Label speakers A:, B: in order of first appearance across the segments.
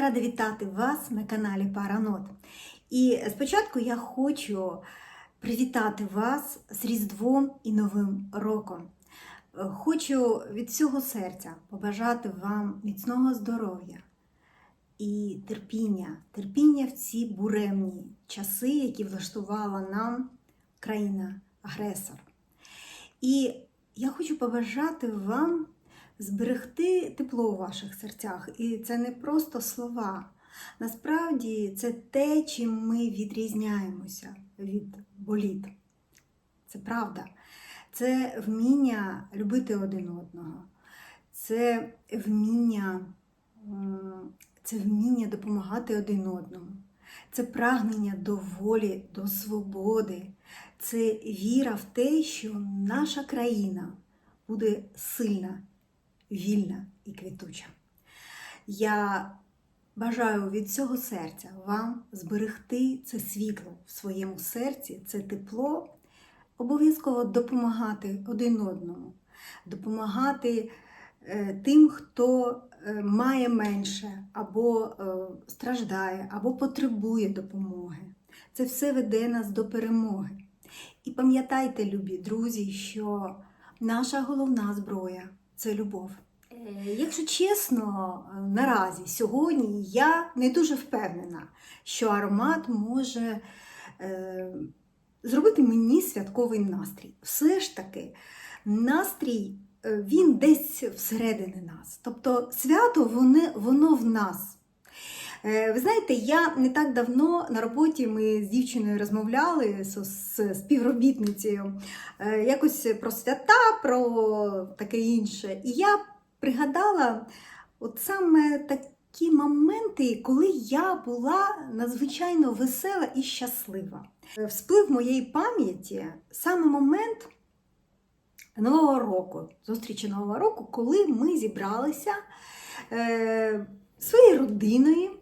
A: Рада вітати вас на каналі Паранот. І спочатку я хочу привітати вас з Різдвом і Новим роком. Хочу від всього серця побажати вам міцного здоров'я і терпіння, терпіння в ці буремні часи, які влаштувала нам країна-агресор. І я хочу побажати вам зберегти тепло у ваших серцях. І це не просто слова. Насправді це те, чим ми відрізняємося від боліт. Це правда. Це вміння любити один одного. Це вміння, це вміння допомагати один одному. Це прагнення до волі, до свободи. Це віра в те, що наша країна буде сильна, вільна і квітуча. Я бажаю від всього серця вам зберегти це світло в своєму серці, це тепло, обов'язково допомагати один одному, допомагати е, тим, хто е, має менше, або е, страждає, або потребує допомоги. Це все веде нас до перемоги. І пам'ятайте, любі друзі, що наша головна зброя це любов. Е, Якщо чесно, е, наразі сьогодні я не дуже впевнена, що аромат може е, зробити мені святковий настрій. Все ж таки, настрій він десь всередині нас. Тобто свято воно, воно в нас. Е, Ви знаєте, я не так давно на роботі ми з дівчиною розмовляли з, співробітницею е, якось про свята, про таке інше. І я пригадала от саме такі моменти, коли я була надзвичайно весела і щаслива. Е, Всплив моєї пам'яті саме момент Нового року, зустрічі Нового року, коли ми зібралися своєю родиною.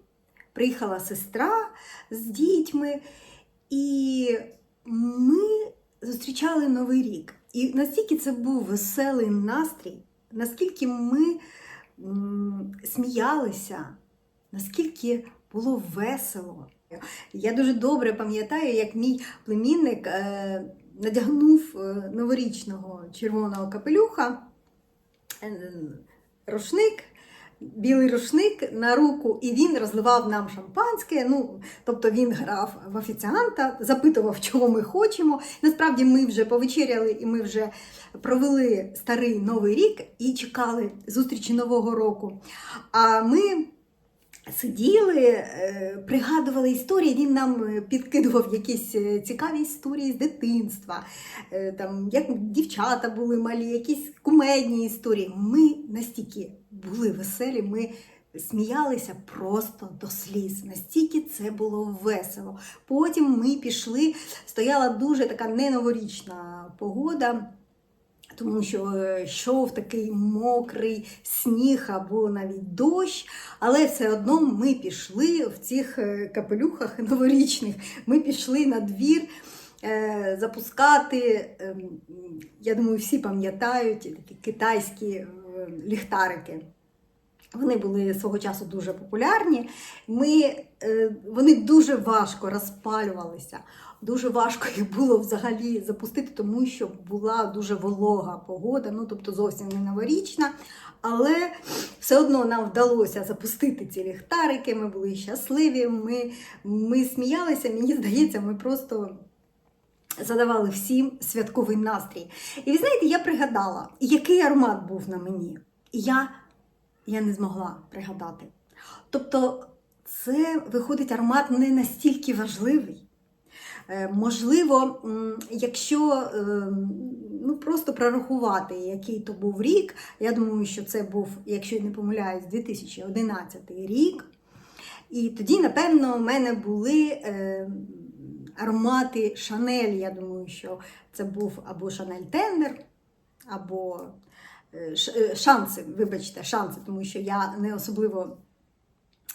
A: Приїхала сестра з дітьми, і ми зустрічали Новий рік. І настільки це був веселий настрій, наскільки ми сміялися, наскільки було весело. Я дуже добре пам'ятаю, як мій племінник е, надягнув е, новорічного червоного капелюха, е, рушник, білий рушник на руку, і він розливав нам шампанське. Ну, тобто він грав в офіціанта, запитував, чого ми хочемо. Насправді ми вже повечеряли і ми вже провели старий новий рік і чекали зустрічі Нового року. А ми сиділи, е, пригадували історії, він нам е, підкидував якісь е, цікаві історії з дитинства, там, як дівчата були малі, якісь кумедні історії. Ми настільки були веселі, ми сміялися просто до сліз. Настільки це було весело. Потім ми пішли, стояла дуже така неноворічна погода. Тому що е, йшов такий мокрий сніг або навіть дощ, але все одно ми пішли в цих е, капелюхах новорічних. Ми пішли на двір е, запускати, ем, я думаю, всі пам'ятають такі китайські ліхтарики. Вони були свого часу дуже популярні. Ми, е, вони дуже важко розпалювалися. Дуже важко їх було взагалі запустити, тому що була дуже волога погода, ну тобто зовсім не новорічна. Але все одно нам вдалося запустити ці ліхтарики. Ми були щасливі, ми, ми сміялися. Мені здається, ми просто задавали всім святковий настрій. І ви знаєте, я пригадала, який аромат був на мені. І я, я не змогла пригадати. Тобто, це виходить аромат не настільки важливий. Е, Можливо, якщо е, ну, просто прорахувати, який то був рік, я думаю, що це був, якщо я не помиляюсь, 2011 рік. І тоді, напевно, у мене були е, аромати Шанель. Я думаю, що це був або Шанель Тендер, або е, е, шанси, вибачте, шанси, тому що я не особливо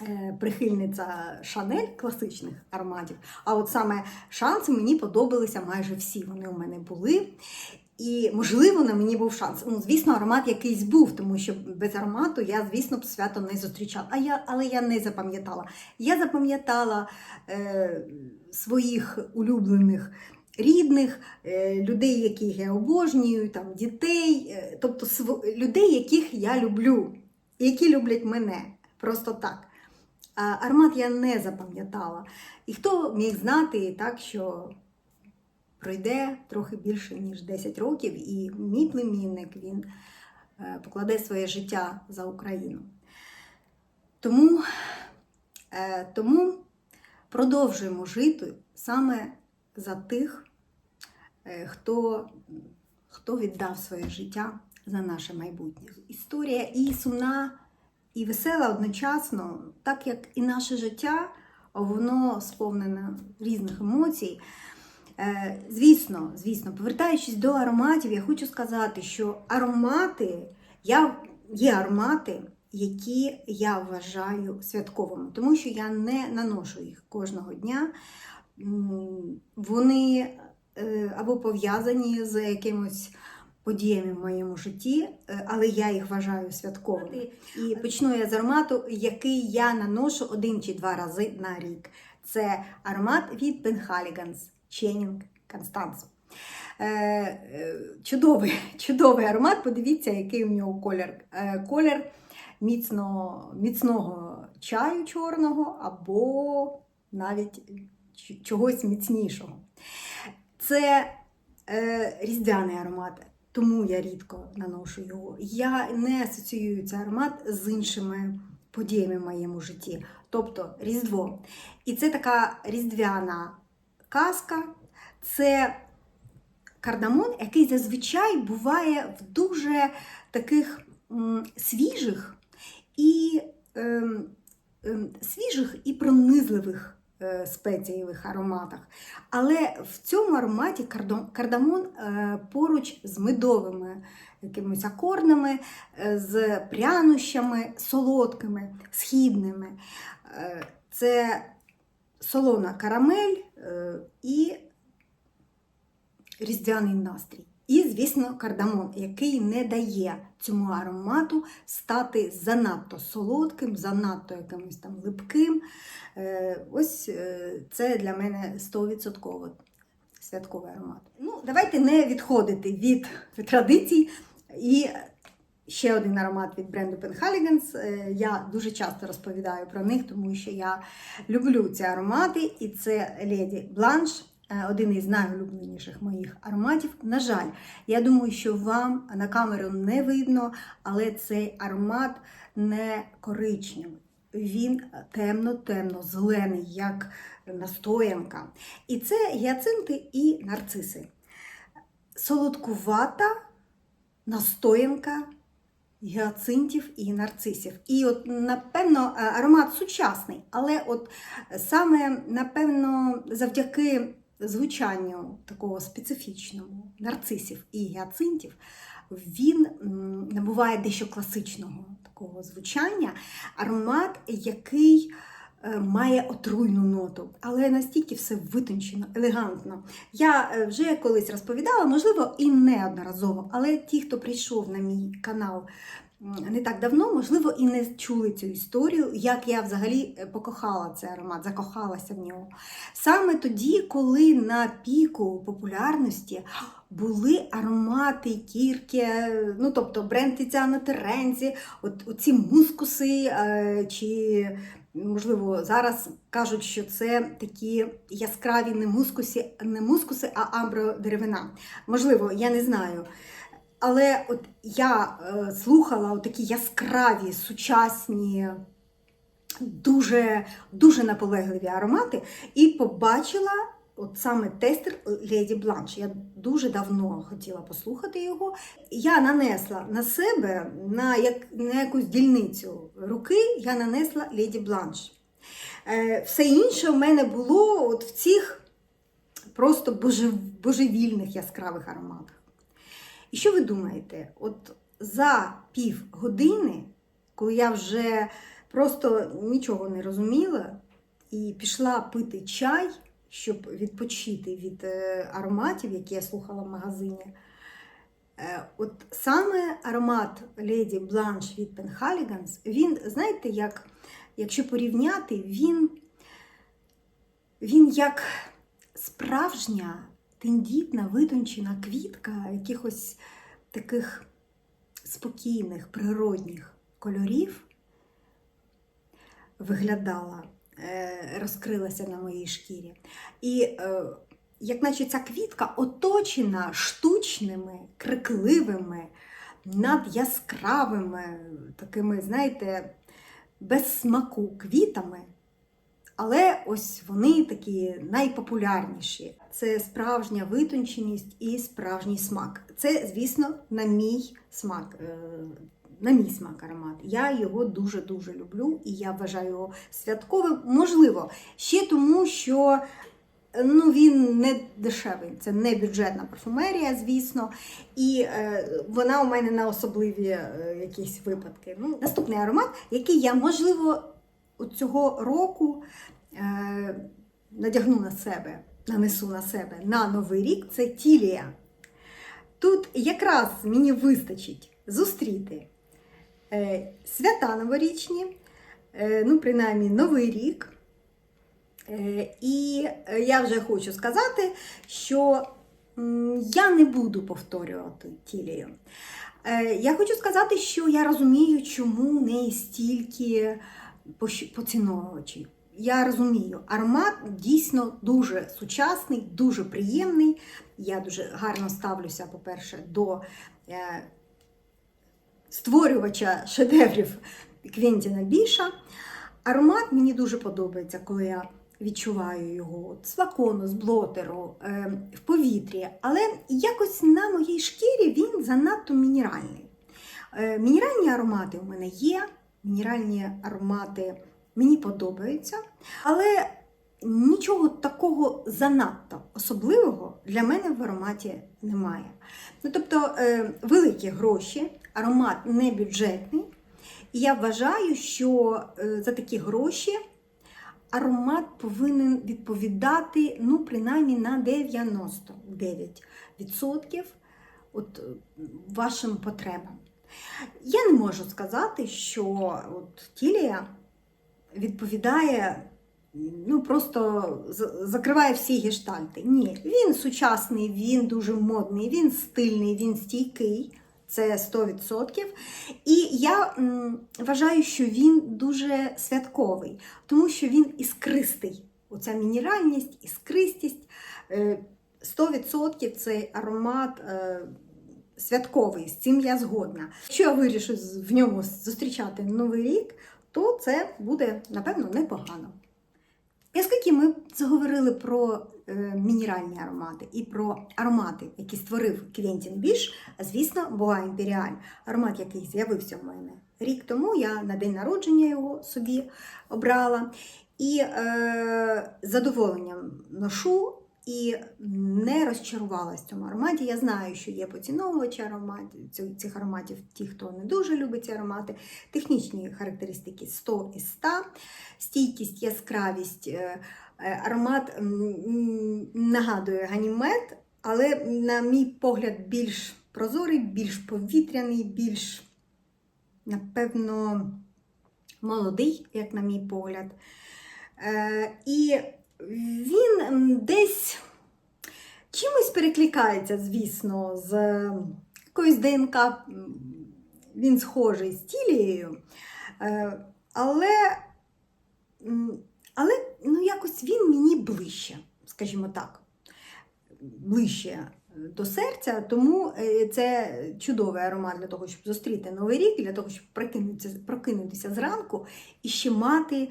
A: е, прихильниця Шанель класичних ароматів. А от саме шанси мені подобалися майже всі. Вони у мене були. І, можливо, на мені був шанс. Ну, звісно, аромат якийсь був, тому що без аромату я, звісно, б свято не зустрічала. А я, але я не запам'ятала. Я запам'ятала е, своїх улюблених рідних, е, людей, яких я обожнюю, там, дітей, е, тобто св- людей, яких я люблю, які люблять мене. Просто так. А аромат я не запам'ятала. І хто міг знати, так, що пройде трохи більше, ніж 10 років, і мій племінник він е, покладе своє життя за Україну. Тому, е, тому продовжуємо жити саме за тих, е, хто, хто віддав своє життя за наше майбутнє. Історія і сумна, і весела одночасно, так як і наше життя, воно сповнене різних емоцій. Е, Звісно, звісно, повертаючись до ароматів, я хочу сказати, що аромати, я, є аромати, які я вважаю святковими, тому що я не наношу їх кожного дня. Вони е, або пов'язані з якимось подіями в моєму житті, е, але я їх вважаю святковими. І почну я з аромату, який я наношу один чи два рази на рік. Це аромат від Penhaligans Channing Constanzo. Е, е, чудовий, чудовий аромат. Подивіться, який у нього колір. Е, колір міцно, міцного чаю чорного або навіть чогось міцнішого. Це різдвяний аромат, тому я рідко наношу його. Я не асоціюю цей аромат з іншими подіями в моєму житті, тобто Різдво. І це така різдвяна казка, це кардамон, який зазвичай буває в дуже таких свіжих і ем, ем, свіжих і пронизливих е, спецієвих ароматах. Але в цьому ароматі кардамон е, поруч з медовими якимись акордами, е, з прянощами, солодкими, східними. Це солона карамель е, і різдвяний настрій. І, звісно, кардамон, який не дає цьому аромату стати занадто солодким, занадто якимось там липким. Е, Ось е, це для мене 100% святковий аромат. Ну, давайте не відходити від традицій. І ще один аромат від бренду Penhaligans. Е, Я дуже часто розповідаю про них, тому що я люблю ці аромати, і це Lady Blanche. е, Один із найулюбленіших моїх ароматів. На жаль, я думаю, що вам на камеру не видно, але цей аромат не коричневий. Він темно-темно зелений, як настоянка. І це гіацинти і нарциси. Солодкувата настоянка гіацинтів і нарцисів. І от, напевно, е, аромат сучасний, але от саме, напевно, завдяки звучанню такого специфічному нарцисів і гіацинтів, він набуває дещо класичного такого звучання. Аромат, який має отруйну ноту, але настільки все витончено, елегантно. Я е, вже колись розповідала, можливо, і неодноразово, але ті, хто прийшов на мій канал не так давно, можливо, і не чули цю історію, як я взагалі е, покохала цей аромат, закохалася в нього. Саме тоді, коли на піку популярності були аромати, кірки, ну тобто бренд Тетяна Теренці, оці мускуси, е, чи можливо зараз кажуть, що це такі яскраві не мускуси, не мускуси, а амбродеревина. Можливо, я не знаю. Але от я е, слухала такі яскраві, сучасні, дуже, дуже наполегливі аромати і побачила от саме тестер Леді Бланш. Я дуже давно хотіла послухати його. Я нанесла на себе, на, як, на якусь дільницю руки, я нанесла Леді Бланш. Е, все інше в мене було от в цих просто божев, божевільних яскравих ароматах. І що ви думаєте? От за пів години, коли я вже просто нічого не розуміла і пішла пити чай, щоб відпочити від е, ароматів, які я слухала в магазині, Е, От саме аромат Леді Бланш від Penhaligon's, він, знаєте, як, якщо порівняти, він, він як справжня тендітна, витончена квітка якихось таких спокійних, природних кольорів виглядала, розкрилася на моїй шкірі. І е, як наче ця квітка оточена штучними, крикливими, надяскравими, такими, знаєте, без смаку квітами. Але ось вони такі найпопулярніші. Це справжня витонченість і справжній смак. Це, звісно, на мій смак. На мій смак аромат. Я його дуже-дуже люблю і я вважаю його святковим. Можливо, ще тому, що ну, він не дешевий, це не бюджетна парфумерія, звісно. І е, вона у мене на особливі е, якісь випадки. Ну, наступний аромат, який я, можливо, цього року е, надягну на себе, нанесу на себе на Новий рік, це Тілія. Тут якраз мені вистачить зустріти свята новорічні, е, ну, принаймні, Новий рік. Е, І е, я вже хочу сказати, що я не буду повторювати тілію. Е, Я хочу сказати, що я розумію, чому в неї стільки поціновувачів. Я розумію, аромат дійсно дуже сучасний, дуже приємний. Я дуже гарно ставлюся, по-перше, до е, створювача шедеврів Квентіна Біша. Аромат мені дуже подобається, коли я відчуваю його з флакону, з блотеру, е, в повітрі. Але якось на моїй шкірі він занадто мінеральний. Е, мінеральні аромати у мене є, мінеральні аромати мені подобаються, але нічого такого занадто особливого для мене в ароматі немає. Ну, тобто е, великі гроші, аромат не бюджетний. І я вважаю, що е, за такі гроші аромат повинен відповідати ну, принаймні на 99% от, е, вашим потребам. Я не можу сказати, що от тілія відповідає, ну просто закриває всі гештальти. Ні, він сучасний, він дуже модний, він стильний, він стійкий. Це 100%. І я м, вважаю, що він дуже святковий, тому що він іскристий. Оця мінеральність, іскристість. Е, 100% цей аромат е, святковий, з цим я згодна. Якщо я вирішу в ньому зустрічати Новий рік, то це буде, напевно, непогано. І оскільки ми заговорили про е, мінеральні аромати і про аромати, які створив Квентін Біш, звісно, Боа Імперіаль, аромат, який з'явився в мене рік тому, я на день народження його собі обрала. І е, задоволенням ношу і не розчарувалася в цьому ароматі. Я знаю, що є поціновувачі ароматів, цих- ароматів, ті, хто не дуже любить ці аромати. Технічні характеристики 100 із 100, стійкість, яскравість. е, е, Аромат нагадує ганімет, але, на мій погляд, більш прозорий, більш повітряний, більш, напевно, молодий, як на мій погляд. Е, І він десь чимось перекликається, звісно, з якоюсь ДНК. Він схожий з тілією. Е, Але, але ну, якось він мені ближче, скажімо так, ближче до серця, тому е, це чудовий аромат для того, щоб зустріти новий рік, для того, щоб прокинутися, прокинутися зранку і ще мати е,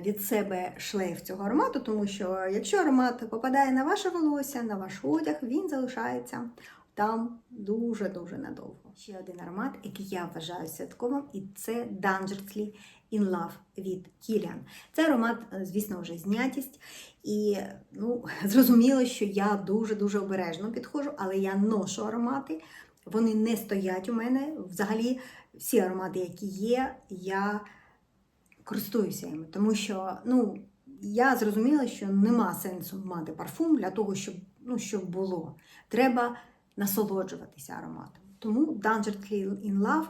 A: від себе шлейф цього аромату, тому що якщо аромат попадає на ваше волосся, на ваш одяг, він залишається там дуже-дуже надовго. Ще один аромат, який я вважаю святковим, і це Dangerously in Love від Kilian. Це аромат, е, звісно, вже знятість. І ну, зрозуміло, що я дуже-дуже обережно підходжу, але я ношу аромати. Вони не стоять у мене. Взагалі, всі аромати, які є, я користуюся ними, тому що ну, я зрозуміла, що нема сенсу мати парфум для того, щоб, ну, щоб було. Треба насолоджуватися ароматом. Тому Dangerously in Love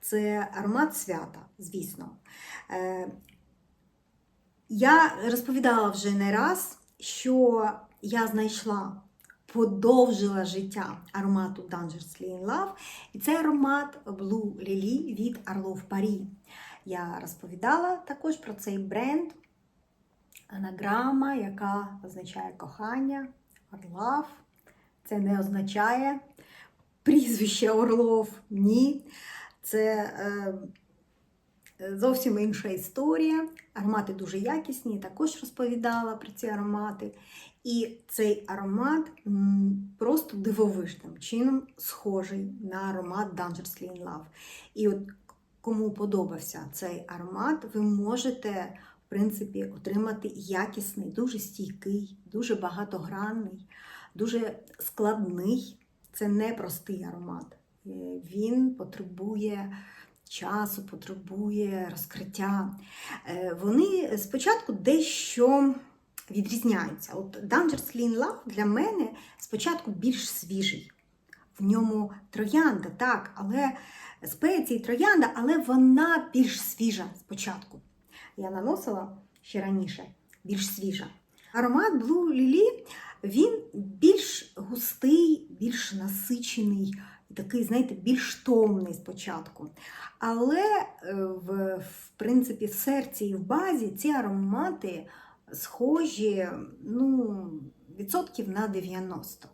A: це аромат свята, звісно. Е, Я розповідала вже не раз, що я знайшла, подовжила життя аромату Dangerously in Love, і це аромат Blue Lily від Arlov Paris. Я розповідала також про цей бренд, анаграма, яка означає кохання, Орлав. Це не означає прізвище Орлов. Ні. Це е, зовсім інша історія. Аромати дуже якісні, також розповідала про ці аромати. І цей аромат просто дивовижним чином схожий на аромат Dangerously in Love. І от кому подобався цей аромат, ви можете, в принципі, отримати якісний, дуже стійкий, дуже багатогранний, дуже складний. Це не простий аромат. Е, Він потребує часу, потребує розкриття. Е, Вони спочатку дещо відрізняються. От Dangerously in Love для мене спочатку більш свіжий. В ньому троянда, так, але спеції троянда, але вона більш свіжа спочатку. Я наносила ще раніше, більш свіжа. Аромат Blue Lily, він більш густий, більш насичений, такий, знаєте, більш томний спочатку. Але е, в, в принципі, в серці і в базі ці аромати схожі ну, відсотків на 90.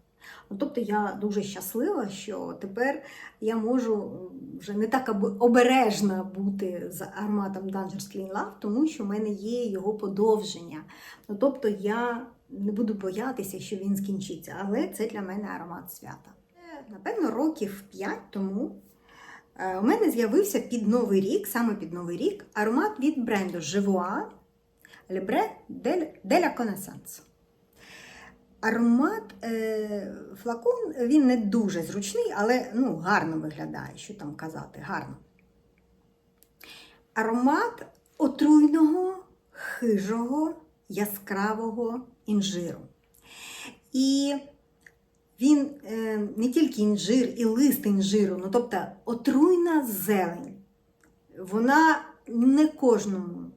A: Ну, Тобто я дуже щаслива, що тепер я можу вже не так обережна бути з ароматом Dangerous Clean Love, тому що в мене є його подовження. Ну, тобто я не буду боятися, що він скінчиться, але це для мене аромат свята. Е, Напевно, років 5 тому е, у мене з'явився під Новий рік, саме під Новий рік, аромат від бренду Bre de la Connaissance. Аромат е, флакон він не дуже зручний, але ну, гарно виглядає, що там казати, гарно. Аромат отруйного, хижого, яскравого інжиру. І він е, не тільки інжир, і лист інжиру, ну тобто отруйна зелень. Вона не кожному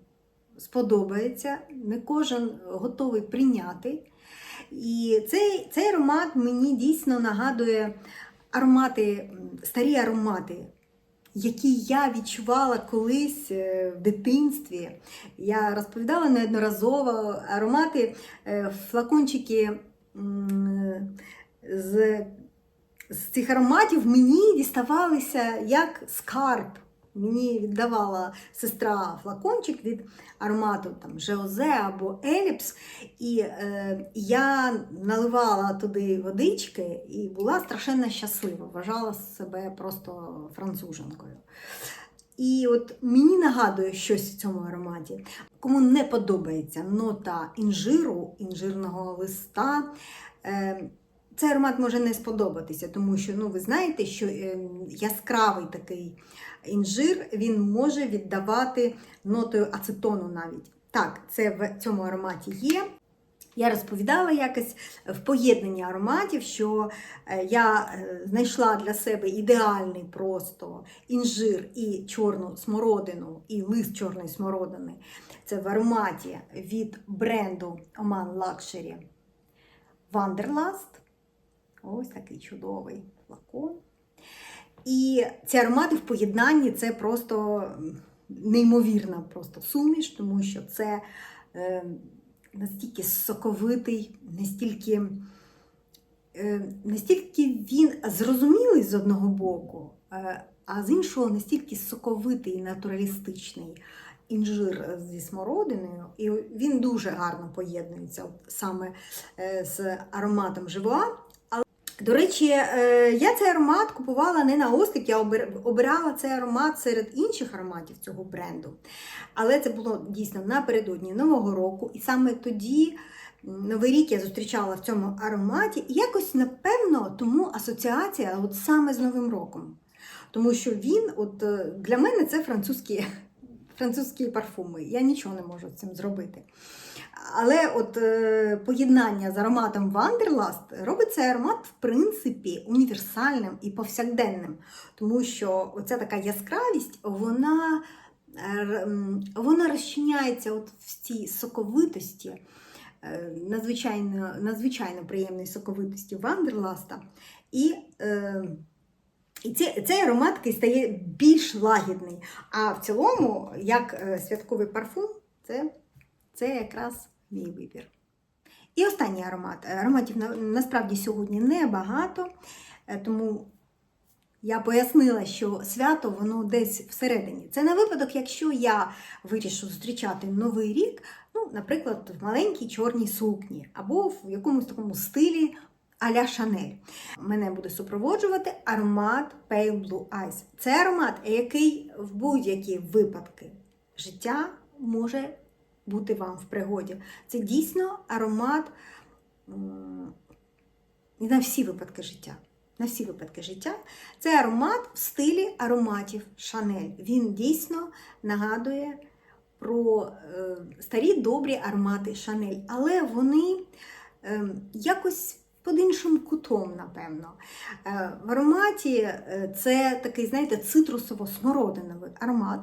A: сподобається, не кожен готовий прийняти. І цей, цей аромат мені дійсно нагадує аромати, старі аромати, які я відчувала колись е, в дитинстві. Я розповідала неодноразово аромати, е, флакончики з, з цих ароматів мені діставалися як скарб. Мені віддавала сестра флакончик від аромату там Жеозе або Еліпс, і е, я наливала туди водички і була страшенно щаслива, вважала себе просто француженкою. І от мені нагадує щось в цьому ароматі. Кому не подобається нота інжиру, інжирного листа. Е, цей аромат може не сподобатися, тому що ну, ви знаєте, що е, яскравий такий інжир він може віддавати нотою ацетону навіть. Так, це в цьому ароматі є. Я розповідала якось в поєднанні ароматів, що е, я е, знайшла для себе ідеальний просто інжир і чорну смородину, і лист чорної смородини. Це в ароматі від бренду Oman Luxury Wanderlust. Ось такий чудовий флакон. І ці аромати в поєднанні це просто неймовірна просто суміш, тому що це е, настільки соковитий, настільки, е, настільки він зрозумілий з одного боку, е, а з іншого настільки соковитий натуралістичний інжир зі смородиною, і він дуже гарно поєднується саме з ароматом живоа. До речі, е, я цей аромат купувала не на осліп, я обирала цей аромат серед інших ароматів цього бренду. Але це було дійсно напередодні Нового року, і саме тоді Новий рік я зустрічала в цьому ароматі, і якось, напевно, тому асоціація от саме з Новим роком. Тому що він, от е, для мене це французькі, французькі парфуми. Я нічого не можу з цим зробити. Але от е, поєднання з ароматом Wanderlust робить цей аромат, в принципі, універсальним і повсякденним. Тому що оця така яскравість, вона, вона розчиняється от в цій соковитості, е, надзвичайно, надзвичайно приємної соковитості Вандерласта. І, е, і цей, цей аромат стає більш лагідний. А в цілому, як святковий парфум, це, це якраз мій вибір. І останній аромат. Ароматів насправді сьогодні небагато, е, тому я пояснила, що свято воно десь всередині. Це на випадок, якщо я вирішу зустрічати новий рік, ну, наприклад, в маленькій чорній сукні або в якомусь такому стилі а-ля Шанель. Мене буде супроводжувати аромат Pale Blue Eyes. Це аромат, який в будь-які випадки життя може бути вам в пригоді. Це дійсно аромат на всі випадки життя. На всі випадки життя. Це аромат в стилі ароматів Шанель. Він дійсно нагадує про е, старі добрі аромати Шанель, але вони е, якось під іншим кутом, напевно. Е, в ароматі це такий, знаєте, цитрусово-смородиновий аромат.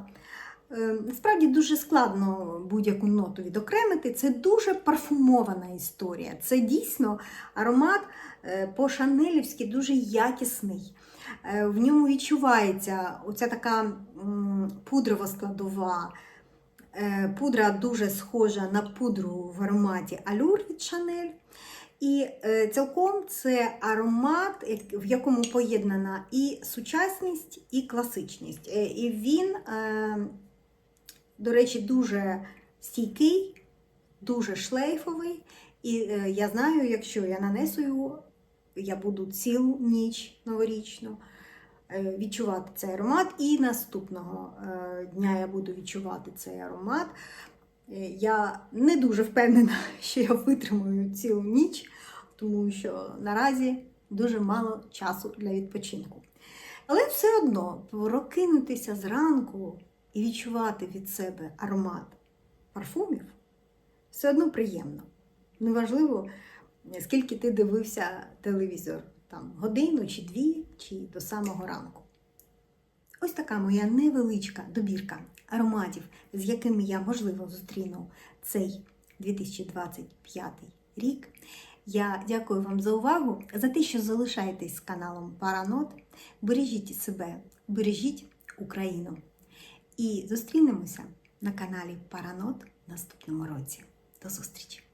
A: Е, Насправді дуже складно будь-яку ноту відокремити. Це дуже парфумована історія. Це дійсно аромат е, по-шанелівськи дуже якісний. Е, В ньому відчувається оця така пудрова складова. Е, Пудра дуже схожа на пудру в ароматі Алюр від Шанель. І цілком це аромат, в якому поєднана і сучасність, і класичність. І він, е, до речі, дуже стійкий, дуже шлейфовий. І е, я знаю, якщо я нанесу його, я буду цілу ніч новорічну е, відчувати цей аромат. І наступного е, дня я буду відчувати цей аромат. Я не дуже впевнена, що я витримую цілу ніч, тому що наразі дуже мало часу для відпочинку. Але все одно прокинутися зранку і відчувати від себе аромат парфумів все одно приємно. Неважливо, скільки ти дивився телевізор, там годину чи дві, чи до самого ранку. Ось така моя невеличка добірка ароматів, з якими я, можливо, зустріну цей 2025 рік. Я дякую вам за увагу, за те, що залишаєтесь з каналом Паранот. Бережіть себе, бережіть Україну. І зустрінемося на каналі Паранот наступному році. До зустрічі!